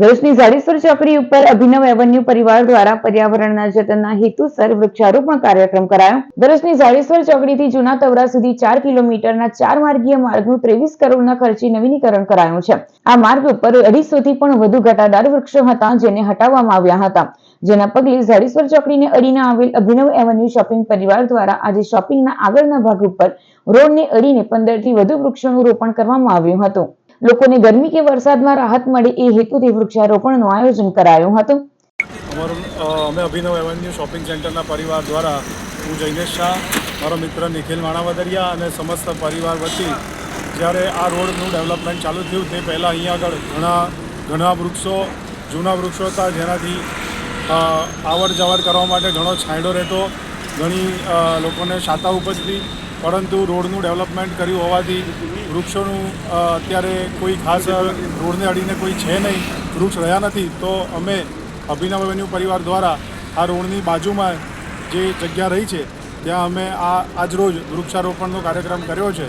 ભરૂચની ઝાડીસર ચોકડી ઉપર અભિનવ એવન્યુ પરિવાર દ્વારા પર્યાવરણના જતનના હેતુસર વૃક્ષારોપણ કાર્યક્રમ કરાયો. ભરૂચની ઝાડીસર ચોકડીથી જૂના તવરા સુધી ચાર કિલોમીટરના ચાર માર્ગીય માર્ગનું ત્રેવીસ કરોડના ખર્ચે નવીનીકરણ કરાયું છે. આ માર્ગ ઉપર અઢીસોથી પણ વધુ ઘટાદાર વૃક્ષો હતા જેને હટાવવામાં આવ્યા હતા. જેના પગલે ઝાડીસર ચોકડીને અડીને આવેલ અભિનવ એવન્યુ શોપિંગ પરિવાર દ્વારા આજે શોપિંગના આગળના ભાગ ઉપર રોડને અડીને પંદરથી વધુ વૃક્ષોનું રોપણ કરવામાં આવ્યું હતું. લોકોને ગરમી કે વરસાદમાં રાહત મળે એ હેતુથી વૃક્ષારોપણનું આયોજન કરાયું હતું. અમારું અમે અભિનવ એવન્યુ શોપિંગ સેન્ટરના પરિવાર દ્વારા હું જૈનેશ શાહ, મારો મિત્ર નિખિલ માણાવદરિયા અને સમસ્ત પરિવાર વતી જ્યારે આ રોડનું ડેવલપમેન્ટ ચાલુ થયું તે પહેલાં અહીંયા આગળ ઘણા ઘણા વૃક્ષો, જૂના વૃક્ષો હતા જેનાથી આવર જવર કરવા માટે ઘણો છાંયડો રહેતો, ઘણી લોકોને છાતા ઉપજતી પરંતુ રોડનું ડેવલપમેન્ટ કર્યું હોવાથી વૃક્ષોનું અત્યારે કોઈ ખાસ રોડને અડીને કોઈ છે નહીં, વૃક્ષ રહ્યા નથી, તો અમે અભિનવ એવન્યુ પરિવાર દ્વારા આ રોડની બાજુમાં જે જગ્યા રહી છે, ત્યાં અમે આ આજરોજ વૃક્ષારોપણનો કાર્યક્રમ કર્યો છે.